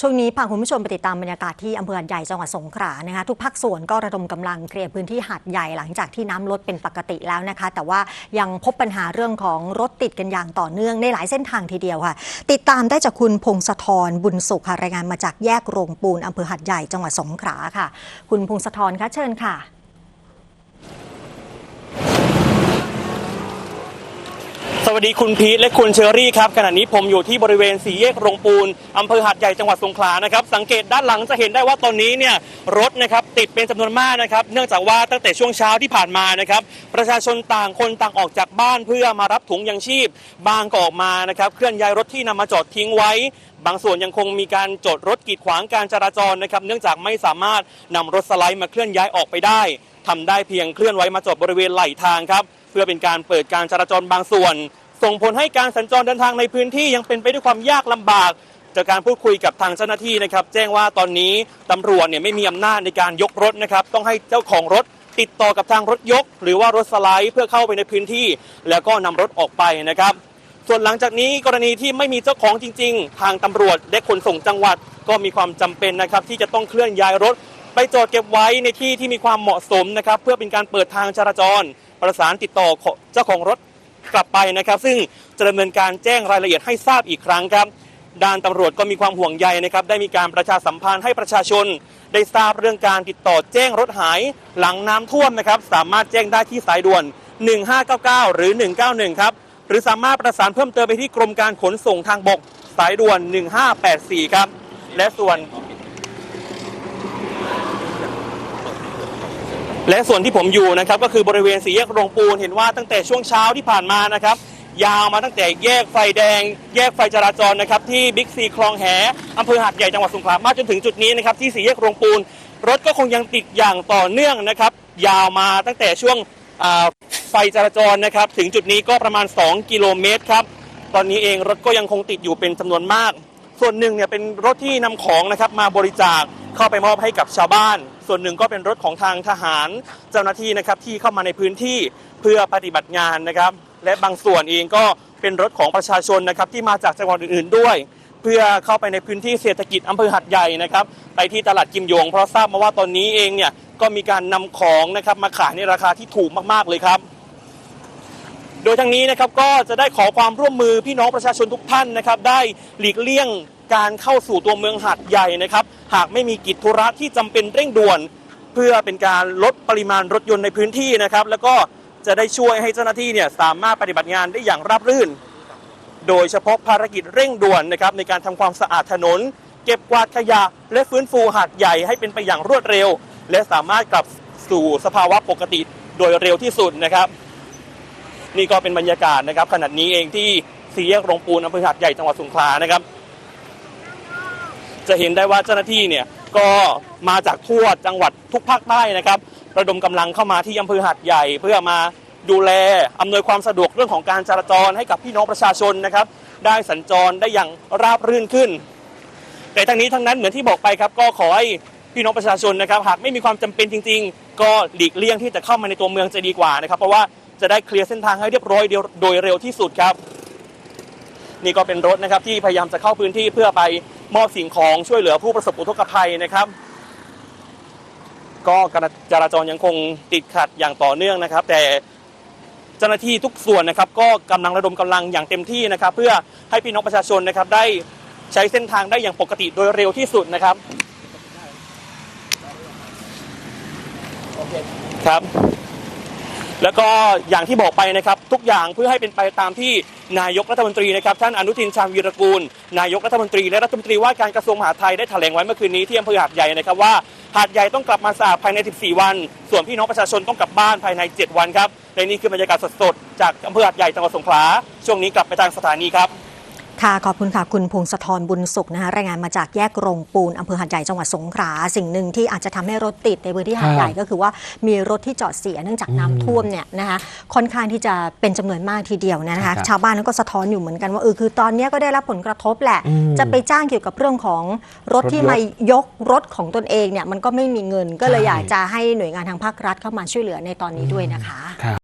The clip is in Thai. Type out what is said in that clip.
ช่วงนี้พาคุณผู้ชมไปติดตามบรรยากาศที่อำเภอหาดใหญ่จังหวัดสงขลานะคะทุกภาคส่วนก็ระดมกำลังเคลียร์พื้นที่หาดใหญ่หลังจากที่น้ำลดเป็นปกติแล้วนะคะ แต่ว่ายังพบปัญหาเรื่องของรถติดกันอย่างต่อเนื่องในหลายเส้นทางทีเดียวค่ะ ติดตามได้จากคุณพงศธรบุญสุขค่ะรายงานมาจากแยกโรงปูนอำเภอหาดใหญ่จังหวัดสงขลาค่ะ คุณพงศธรคะเชิญค่ะ ส วัสดีคุณพีทและคุณเชอรี่ครับขณะนี้ผมอยู่ที่บริเวณสี่แยกโรงปูนอำเภอหาดใหญ่จังหวัดสงขลานะครับสังเกตด้านหลังจะเห็นได้ว่าตอนนี้เนี่ยรถนะครับติดเป็นจำนวนมากนะครับเนื่องจากว่าตั้งแต่ช่วงเช้าที่ผ่านมานะครับประชาชนต่างคนต่างออกจากบ้านเพื่อมารับถุงยังชีพ บางก็ออกมานะครับเคลื่อนย้ายรถที่นำมาจอดทิ้งไว้ บางส่วนยังคงมีการจอดรถกีดขวางการจราจรนะครับเนื่องจากไม่สามารถนำรถสไลด์มาเคลื่อนย้ายออกไปได้ทำได้เพียงเคลื่อนไว้มาจอดบริเวณไหลทางครับ เพื่อเป็นการเปิดการจราจรบางส่วน ส่งผลให้การสัญจรเดินทางในพื้นที่ยังเป็นไปด้วยความยากลำบาก จากการพูดคุยกับทางเจ้าหน้าที่นะครับ แจ้งว่าตอนนี้ตำรวจเนี่ยไม่มีอำนาจในการยกรถนะครับ ต้องให้เจ้าของรถติดต่อกับทางรถยก หรือว่ารถสไลด์เพื่อเข้าไปในพื้นที่ แล้วก็นำรถออกไปนะครับ ส่วนหลังจากนี้กรณีที่ไม่มีเจ้าของจริง ๆ ทางตำรวจและขนส่งจังหวัดก็มีความจำเป็นนะครับที่จะต้องเคลื่อนย้ายรถ ไปจอดเก็บไว้ในที่ที่มีความเหมาะสมนะครับ เพื่อเป็นการเปิดทางจราจร ประสานติดต่อเจ้าของรถกลับไปนะครับ ซึ่งจะดำเนินการแจ้งรายละเอียดให้ทราบอีกครั้งครับ ด้านตำรวจก็มีความห่วงใยนะครับ ได้มีการประชาสัมพันธ์ให้ประชาชน ได้ทราบเรื่องการติดต่อแจ้งรถหายหลังน้ำท่วมนะครับ สามารถแจ้งได้ที่สายด่วน 1599 หรือ 191 ครับ หรือสามารถประสานเพิ่มเติมไปที่กรมการขนส่งทางบก สายด่วน 1584 ครับ และส่วน และส่วนที่ผมอยู่นะครับก็คือบริเวณสี่แยกโรงปูนเห็นว่าตั้งแต่ช่วงเช้าที่ผ่านมานะครับ ยาวมาตั้งแต่แยกไฟแดง แยกไฟจราจรนะครับที่บิ๊กซีคลองแหอำเภอหาดใหญ่จังหวัดสงขลามาจนถึงจุดนี้นะครับที่สี่แยกโรงปูน รถก็คงยังติดอย่างต่อเนื่องนะครับยาวมาตั้งแต่ช่วงไฟจราจรนะครับถึงจุดนี้ก็ประมาณ 2 กิโลเมตรครับตอนนี้เองรถก็ยังคงติดอยู่เป็นจำนวนมาก ส่วนหนึ่งเนี่ยเป็นรถที่นำของนะครับมาบริจาคเข้าไปมอบให้กับชาวบ้าน ส่วนหนึ่งก็เป็นรถของทางทหารเจ้าหน้าที่นะครับที่เข้ามาในพื้นที่เพื่อปฏิบัติงานนะครับ และบางส่วนเองก็เป็นรถของประชาชนนะครับที่มาจากจังหวัดอื่นๆด้วย เพื่อเข้าไปในพื้นที่เศรษฐกิจอำเภอหัดใหญ่นะครับ ไปที่ตลาดกิมยง เพราะทราบมาว่าตอนนี้เองเนี่ยก็มีการนำของนะครับมาขายในราคาที่ถูกมากๆเลยครับ โดยทางนี้นะครับก็จะได้ขอความร่วมมือพี่น้องประชาชนทุกท่านนะครับ ได้หลีกเลี่ยง การเข้าสู่ตัวเมืองหาดใหญ่นะครับ หากไม่มีกิจธุระที่จำเป็นเร่งด่วน เพื่อเป็นการลดปริมาณรถยนต์ในพื้นที่นะครับ แล้วก็จะได้ช่วยให้เจ้าหน้าที่เนี่ยสามารถปฏิบัติงานได้อย่างราบรื่น โดยเฉพาะภารกิจเร่งด่วนนะครับในการทำความสะอาดถนน เก็บกวาดขยะ และฟื้นฟูหาดใหญ่ให้เป็นไปอย่างรวดเร็ว และสามารถกลับสู่สภาวะปกติโดยเร็วที่สุดนะครับ นี่ก็เป็นบรรยากาศนะครับขณะนี้เองที่สี่แยกโรงปูนอำเภอหาดใหญ่จังหวัดสงขลานะครับ จะเห็นได้ว่าเจ้าหน้าที่เนี่ยก็มาจากทั่วจังหวัดทุกภาคใต้นะครับ ระดมกำลังเข้ามาที่อำเภอหาดใหญ่ เพื่อมาดูแลอำนวยความสะดวกเรื่องของการจราจรให้กับพี่น้องประชาชนนะครับ ได้สัญจรได้อย่างราบรื่นขึ้น แต่ทั้งนี้ทั้งนั้นเหมือนที่บอกไปครับ ก็ขอให้พี่น้องประชาชนนะครับ หากไม่มีความจำเป็นจริง ๆ ก็หลีกเลี่ยงที่จะเข้ามาในตัวเมืองจะดีกว่านะครับ เพราะว่าจะได้เคลียร์เส้นทางให้เรียบร้อยโดยเร็วที่สุดครับ นี่ก็เป็นรถนะครับที่พยายามจะเข้าพื้นที่เพื่อไป มอบสิ่งของช่วยเหลือผู้ประสบอุทกภัยนะครับ ก็การจราจรยังคงติดขัดอย่างต่อเนื่องนะครับ แต่เจ้าหน้าที่ทุกส่วนนะครับ ก็กำลังระดมกำลังอย่างเต็มที่นะครับ เพื่อให้พี่น้องประชาชนนะครับ ได้ใช้เส้นทางได้อย่างปกติโดยเร็วที่สุดนะครับครับ แล้วก็อย่างที่บอกไปนะครับทุกอย่างเพื่อให้เป็นไปตามที่นายกรัฐมนตรีนะครับท่านอนุทินชาญวีรกูล นายกรัฐมนตรีและรัฐมนตรีว่าการกระทรวงมหาดไทยได้แถลงไว้เมื่อคืนนี้ที่อำเภอหาดใหญ่นะครับว่าหาดใหญ่ต้องกลับมาสะอาดภายใน 14 วัน ส่วนพี่น้องประชาชนต้องกลับบ้านภายใน 7 วันครับและนี่คือบรรยากาศสดๆจากอำเภอหาดใหญ่จังหวัดสงขลาช่วงนี้กลับไปทางสถานีครับ ค่ะขอบคุณค่ะคุณพงศธรบุญสุขนะคะรายงานมาจากแยกโรงปูนอำเภอหาดใหญ่จังหวัดสงขลาสิ่งหนึ่งที่อาจจะทำให้รถติดในพื้นที่หาดใหญ่ก็คือว่ามีรถที่จอดเสียเนื่องจากน้ำท่วมเนี่ยนะคะค่อนข้างที่จะเป็นจำนวนมากทีเดียวนะคะครับชาวบ้านก็สะท้อนอยู่เหมือนกันว่าเออคือตอนนี้ก็ได้รับผลกระทบแหละอืมจะไปจ้างเกี่ยวกับเรื่องของรถรถที่ยกมายกรถของตนเองเนี่ยมันก็ไม่มีเงินก็เลยใช่อยากจะให้หน่วยงานทางภาครัฐเข้ามาช่วยเหลือในตอนนี้ด้วยนะคะครับ